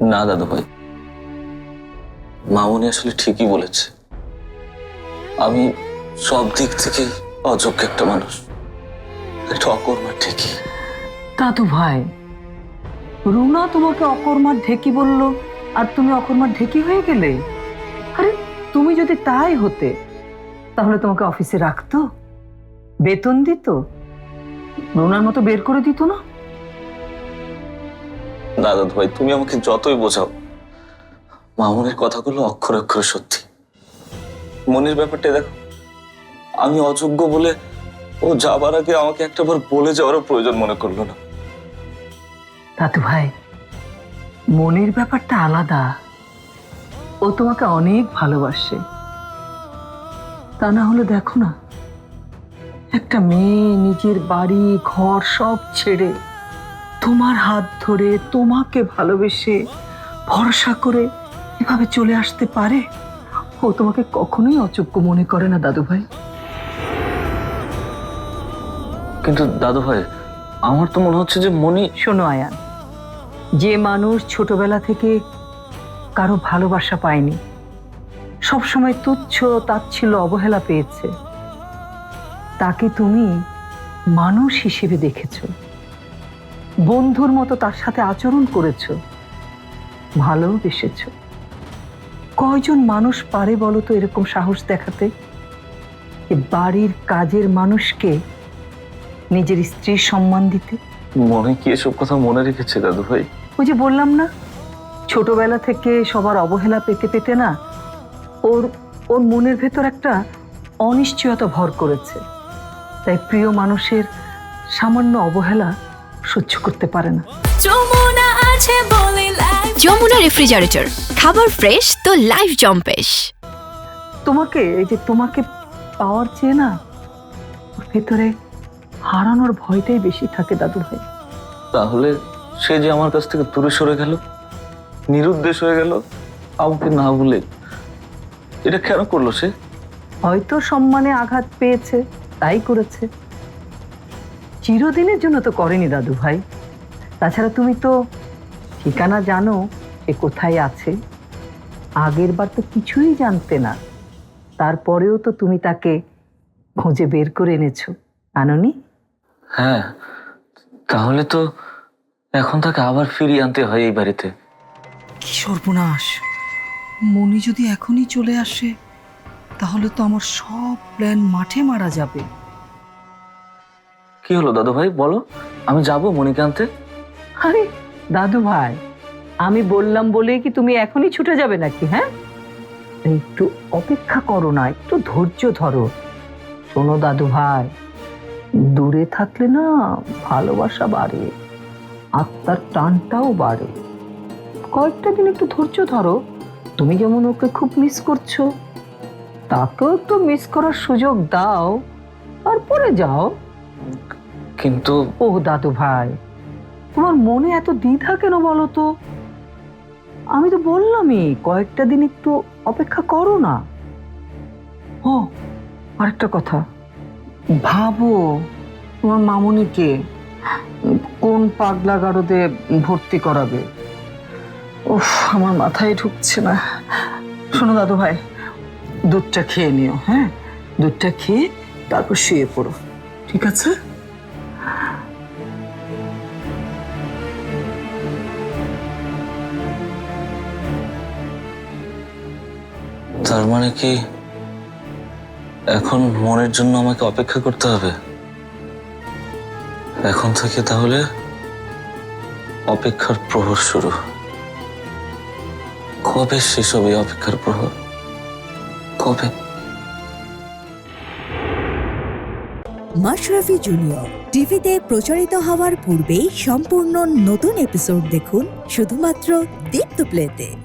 না দাদু ভাই মামুনি আসলে ঠিকই বলেছে। আমি সব দিক থেকে অযোগ্য একটা মানুষ। একটা অকর্মা ঠিকই দাদু ভাই রুনা তোমাকে অকর্মার ঢেকি বলল, আর তুমি অকর্মার ঢেকি হয়ে গেলে? আরে, তুমি যদি তাই হতে, তাহলে তোমাকে অফিসে রাখতো? বেতন দিত? রুনার মতো বের করে দিত না? দাদু ভাই, তুমি আমাকে যতই বোঝাও, মামুনের কথাগুলো অক্ষরে অক্ষরে সত্যি। মনির ব্যাপারটা দেখো, আমি অযোগ্য বলে ও যাবার আগে আমাকে একটাবার বলে যাওয়ারও প্রয়োজন মনে করল না। দাদু ভাই, মনের ব্যাপারটা আলাদা। ও তোমাকে অনেক ভালোবাসে। তা না হলে দেখো না, একটা মেয়ে নিজের বাড়ি, ঘর সব ছেড়ে তোমার হাত ধরে তোমাকে ভালোবেসে ভরসা করে এভাবে চলে আসতে পারে? ও তোমাকে কখনোই অযোগ্য মনে করে না দাদু ভাই কিন্তু দাদু ভাই আমার তো মনে হচ্ছে যে মনি শোনো আয়ান। যে মানুষ ছোটবেলা থেকে কারও ভালোবাসা পায়নি সবসময় তুচ্ছ তাচ্ছিল্য অবহেলা পেয়েছে তাকে তুমি মানুষ হিসেবে দেখেছ। বন্ধুর মতো তার সাথে আচরণ করেছ। ভালোবেসেছ কয়জন মানুষ পারে বলো তো এরকম সাহস দেখাতে? বাড়ির কাজের মানুষকে নিজের স্ত্রীর সম্মান দিতে? মনে কি এসব কথা মনে রেখেছে দাদু ভাই? ওই যে বললাম না ছোটবেলা থেকে সবার অবহেলা পেতে পেতে না ওর ওর মনের ভেতর একটা অনিশ্চয়তা ভর করেছে। তাই প্রিয় মানুষের সামান্য অবহেলা সহ্য করতে পারে না। যমুনা আছে বলে লাইফ যমুনা রেফ্রিজারেটর খাবার ফ্রেশ তো লাইফ জম্পেশ তোমাকে এই যে তোমাকে পাওয়ার চেয়ে না ওর ভেতরে হারানোর ভয়টাই বেশি থাকে দাদু ভাই। তাহলে সে যে আমার কাছ থেকে দূরে সরে গেল নিরুদ্দেশ হয়ে গেল আমাকে না বলে এটা কেন করল সে? হয়তো সম্মানে আঘাত পেয়েছে তাই করেছে। চিরদিনের জন্য তো করেনি দাদু ভাই। তাছাড়া তুমি তো ঠিকানা জানো সে কোথায় আছে। আগের বার তো কিছুই জানতে না। তারপরেও তো তুমি তাকে খুঁজে বের করে এনেছো। আননি? হ্যাঁ তাহলে তো এখন তাকে আবার ফিরিয়ে আনতে হয় এই বাড়িতে। কি সর্বনাশ। মনি যদি এখনই চলে আসে তাহলে তো আমার সব প্ল্যান মাঠে মারা যাবে। কি হলো, দাদু ভাই? বলো। আমি যাব মনিকে আরে, দাদু ভাই, আমি বললাম বলে কি তুমি এখনই ছুটে যাবে নাকি হ্যাঁ? একটু অপেক্ষা করো না, একটু ধৈর্য ধরো। শোনো, দাদু ভাই, দূরে থাকলে না ভালোবাসা বাড়ে, আত্মার টানটাও বাড়ে। কয়েকটা দিন একটু ধৈর্য ধরো। তুমি যেমন ওকে খুব মিস করছ, তাকেও একটু মিস করার সুযোগ দাও, তারপরে যাও। কিন্তু ও দাদু ভাই, তোমার মনে এত দ্বিধা কেন বলো তো? আমি তো বললামই, কয়েকটা দিন একটু অপেক্ষা করো না। ও, আরেকটা কথা। ভাবো, তোমার মামুনিকে কোন পাগলা গারদে ভর্তি করাবে? উফ আমার মাথায় ঢুকছে না। শোনো দাদু ভাই, দুধটা খেয়ে নিও হ্যাঁ? দুধটা খেয়ে তারপর শুয়ে পড়ো, ঠিক আছে? তার মানে কি এখন মনের জন্য আমাকে অপেক্ষা করতে হবে? এখন থেকে তাহলে অপেক্ষার প্রহর শুরু। কবে শেষ হবে অপেক্ষার প্রহর? কবে? মাশরাফি জুনিয়র টিভিতে প্রচারিত হওয়ার পূর্বেই সম্পূর্ণ নতুন এপিসোড দেখুন শুধুমাত্র দীপ্ত প্লেতে।